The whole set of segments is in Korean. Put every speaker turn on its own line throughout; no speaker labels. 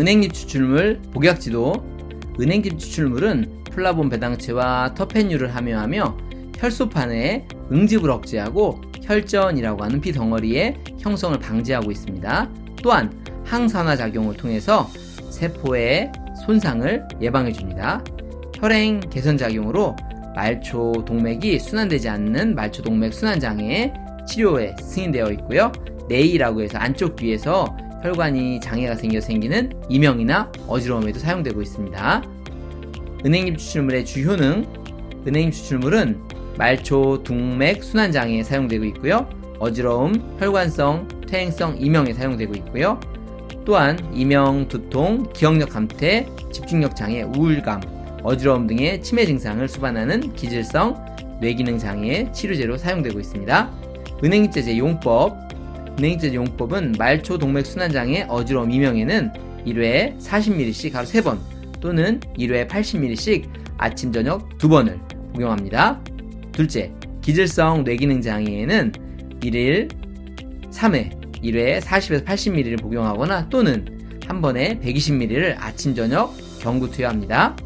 은행잎 추출물 복약지도 은행잎 추출물은 플라본 배당체와 터펜유를 함유하며 혈소판의 응집을 억제하고 혈전이라고 하는 피 덩어리의 형성을 방지하고 있습니다. 또한 항산화 작용을 통해서 세포의 손상을 예방해 줍니다. 혈행 개선 작용으로 말초 동맥이 순환되지 않는 말초 동맥 순환 장애 치료에 승인되어 있고요. 네이라고 해서 안쪽 귀에서 혈관이 장애가 생겨 생기는 이명이나 어지러움에도 사용되고 있습니다. 은행잎 추출물의 주효능 은행잎 추출물은 말초 동맥 순환 장애에 사용되고 있고요. 어지러움, 혈관성, 퇴행성 이명에 사용되고 있고요. 또한 이명, 두통, 기억력 감퇴, 집중력 장애, 우울감, 어지러움 등의 치매 증상을 수반하는 기질성 뇌기능 장애의 치료제로 사용되고 있습니다. 은행잎제제 용법 은행잎제제 용법은 말초 동맥 순환 장애 어지러움 이명에는 1회에 40ml씩 하루 3번 또는 1회에 80ml씩 아침 저녁 2번을 복용합니다. 둘째, 기질성 뇌기능 장애에는 1일 3회 1회에 40에서 80ml를 복용하거나 또는 한 번에 120ml를 아침 저녁 경구 투여합니다.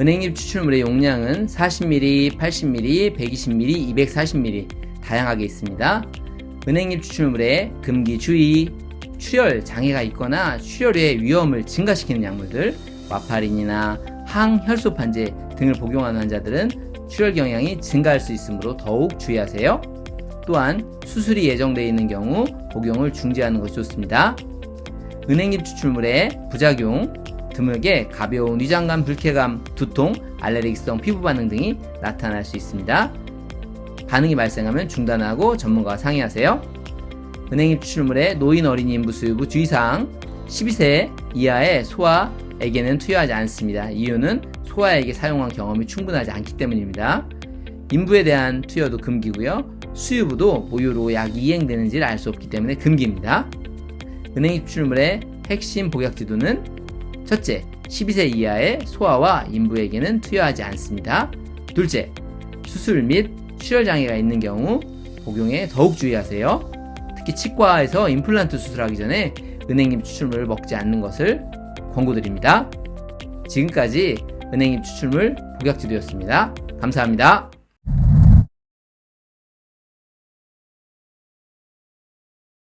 은행잎 추출물의 용량은 40ml, 80ml, 120ml, 240ml 다양하게 있습니다. 은행잎 추출물에 금기 주의, 출혈 장애가 있거나 출혈의 위험을 증가시키는 약물들, 와파린이나 항혈소판제 등을 복용하는 환자들은 출혈 경향이 증가할 수 있으므로 더욱 주의하세요. 또한 수술이 예정되어 있는 경우 복용을 중지하는 것이 좋습니다. 은행잎 추출물의 부작용, 드물게 가벼운 위장감, 불쾌감, 두통, 알레르기성 피부 반응 등이 나타날 수 있습니다. 반응이 발생하면 중단하고 전문가와 상의하세요. 은행잎 추출물의 노인 어린이 인부 수유부 주의사항 12세 이하의 소아에게는 투여하지 않습니다. 이유는 소아에게 사용한 경험이 충분하지 않기 때문입니다. 인부에 대한 투여도 금기고요. 수유부도 모유로 약이 이행되는지를 알 수 없기 때문에 금기입니다. 은행잎 추출물의 핵심 복약 지도는 첫째, 12세 이하의 소아와 인부에게는 투여하지 않습니다. 둘째, 수술 및 출혈 장애가 있는 경우 복용에 더욱 주의하세요. 특히 치과에서 임플란트 수술하기 전에 은행잎 추출물을 먹지 않는 것을 권고드립니다. 지금까지 은행잎 추출물 복약지도였습니다. 감사합니다.